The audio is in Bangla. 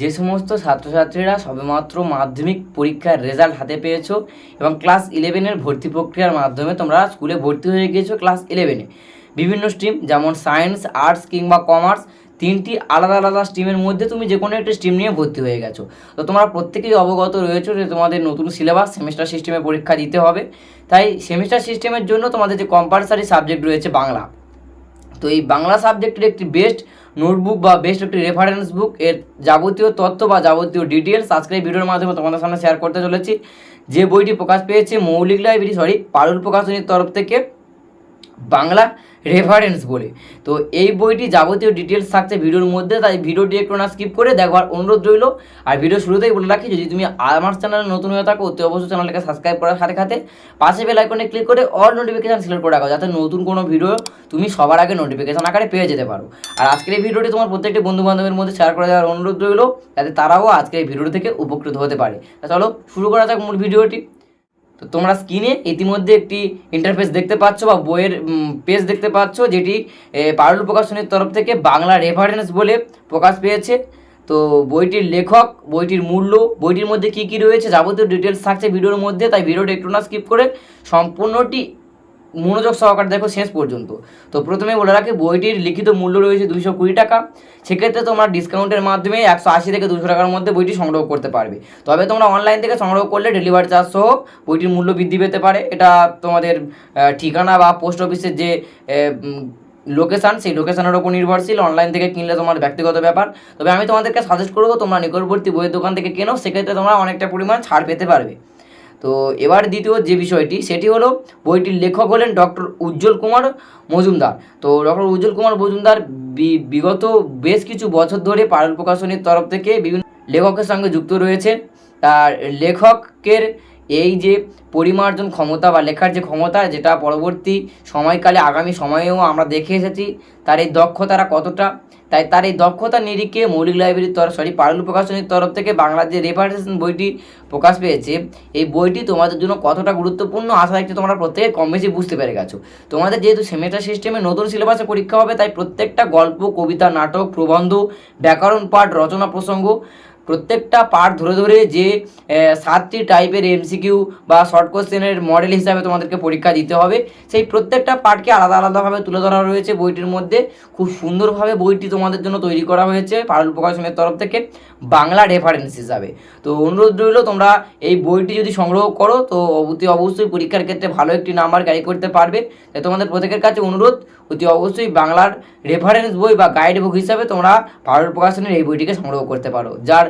যে সমস্ত ছাত্রছাত্রীরা সবেমাত্র মাধ্যমিক পরীক্ষার রেজাল্ট হাতে পেয়েছ এবং ক্লাস ইলেভেনের ভর্তি প্রক্রিয়ার মাধ্যমে তোমরা স্কুলে ভর্তি হয়ে গিয়েছো ক্লাস ইলেভেনে বিভিন্ন স্ট্রিম যেমন সায়েন্স আর্টস কিংবা কমার্স তিনটি আলাদা আলাদা স্ট্রিমের মধ্যে তুমি যে কোনো একটা স্ট্রিম নিয়ে ভর্তি হয়ে গেছো। তো তোমরা প্রত্যেকেই অবগত রয়েছো যে তোমাদের নতুন সিলেবাস সেমিস্টার সিস্টেমে পরীক্ষা দিতে হবে। তাই সেমিস্টার সিস্টেমের জন্য তোমাদের যে কম্পালসারি সাবজেক্ট রয়েছে বাংলা। তো এই বাংলা সাবজেক্টের একটি বেস্ট নোটবুক বা বেস্ট একটি রেফারেন্স বুক এর যাবতীয় তথ্য বা যাবতীয় ডিটেলস আজকে এই ভিডিওর মাধ্যমে তোমাদের সামনে শেয়ার করতে চলেছি। যে বইটি প্রকাশ পেয়েছে মৌলিক লাইব্রেরি সরি পারুল প্রকাশনীর তরফ থেকে বাংলা রেফারেন্স বলে। তো এই বইটি যাবতীয় ডিটেলস থাকছে ভিডিওর মধ্যে, তাই ভিডিওটি একটু না স্কিপ করে দেখবার অনুরোধ রইল। আর ভিডিও শুরুতেই বলে রাখি, যদি তুমি আমার চ্যানেলে নতুন হয়ে থাকো, অতি অবশ্যই চ্যানেলটাকে সাবস্ক্রাইব করার সাথে সাথে পাশে বেল আইকনে ক্লিক করে অল নোটিফিকেশান সিলেক্ট করে রাখো, যাতে নতুন কোনো ভিডিও তুমি সবার আগে নোটিফিকেশান আকারে পেয়ে যেতে পারো। আর আজকের এই ভিডিওটি তোমার প্রত্যেকটি বন্ধু বান্ধবের মধ্যে শেয়ার করে দেওয়ার অনুরোধ রইল, যাতে তারাও আজকের এই ভিডিও থেকে উপকৃত হতে পারে। চলো, শুরু করা যাক মূল ভিডিওটি। তো তোমরা স্ক্রিনে ইতিমধ্যে একটি ইন্টারফেস দেখতে পাচ্ছ বা বইয়ের পেজ দেখতে পাচ্ছ যেটি পারুল প্রকাশনীর তরফ থেকে বাংলা রেফারেন্স বলে প্রকাশ পেয়েছে। তো বইটির লেখক, বইটির মূল্য, বইটির মধ্যে কি কি রয়েছে, যাবতীয় ডিটেলস থাকছে ভিডিওর মধ্যে, তাই ভিডিওটা একটু না স্কিপ করে সম্পূর্ণটি মনোযোগ সহকারে দেখো শেষ পর্যন্ত। তো প্রথমে বলে রাখি, বইটির লিখিত মূল্য রয়েছে দুশো কুড়ি টাকা। সেক্ষেত্রে তোমরা ডিসকাউন্টের মাধ্যমে একশো আশি থেকে দুশো টাকার মধ্যে বইটি সংগ্রহ করতে পারবে। তবে তোমরা অনলাইন থেকে সংগ্রহ করলে ডেলিভারি চার্জ সহ বইটির মূল্য বৃদ্ধি পেতে পারে। এটা তোমাদের ঠিকানা বা পোস্ট অফিসের যে লোকেশান সেই লোকেশানের ওপর নির্ভরশীল। অনলাইন থেকে কিনলে তোমার ব্যক্তিগত ব্যাপার। তবে আমি তোমাদেরকে সাজেস্ট করব, তোমরা নিকটবর্তী বইয়ের দোকান থেকে কেনো, সেক্ষেত্রে তোমরা অনেকটা পরিমাণ ছাড় পেতে পারবে। তো এবার দ্বিতীয় যে বিষয়টি, সেটি হলো বইটির লেখক হলেন ডক্টর উজ্জ্বল কুমার মজুমদার। তো ডক্টর উজ্জ্বল কুমার মজুমদার বিগত বেশ কিছু বছর ধরে পারল প্রকাশনীর তরফ থেকে বিভিন্ন লেখকের সঙ্গে যুক্ত রয়েছে। তার লেখকের এই যে পরিমার্জন ক্ষমতা বা লেখার যে ক্ষমতা যেটা পরবর্তী সময়কালে, আগামী সময়েও আমরা দেখে এসেছি, তার এই দক্ষতারা কতটা? তাই তার এই দক্ষতার নিরিখে মৌলিক লাইব্রেরির তরফ সরি পারুল প্রকাশনীর তরফ থেকে বাংলার যে রেফারেন্স বইটি প্রকাশ পেয়েছে, এই বইটি তোমাদের জন্য কতটা গুরুত্বপূর্ণ আশা রাখছি তোমরা প্রত্যেকে কম বেশি বুঝতে পেরে গেছো। তোমাদের যেহেতু সেমিস্টার সিস্টেমে নতুন সিলেবাসে পরীক্ষা হবে, তাই প্রত্যেকটা গল্প, কবিতা, নাটক, প্রবন্ধ, ব্যাকরণ, পাঠ, রচনা, প্রসঙ্গ প্রত্যেকটা পার্ট ধরে ধরে যে সাতটি টাইপের এমসিকিউ বা শর্ট কোশ্চেনের মডেল হিসাবে তোমাদেরকে পরীক্ষা দিতে হবে। সেই প্রত্যেকটা পার্টকে আলাদা আলাদাভাবে তুলে ধরা রয়েছে বইটির মধ্যে। খুব সুন্দরভাবে বইটি তোমাদের জন্য তৈরি করা হয়েছে পারুল প্রকাশনের তরফ থেকে বাংলা রেফারেন্স হিসাবে। তো অনুরোধ রইল, তোমরা এই বইটি যদি সংগ্রহ করো, তো অতি অবশ্যই পরীক্ষার ক্ষেত্রে ভালো একটি নাম্বার ক্যারি করতে পারবে। তাই তোমাদের প্রত্যেকের কাছে অনুরোধ, অতি অবশ্যই বাংলার রেফারেন্স বই বা গাইড বুক হিসাবে তোমরা পারুল প্রকাশনের এই বইটিকে সংগ্রহ করতে পারো, যার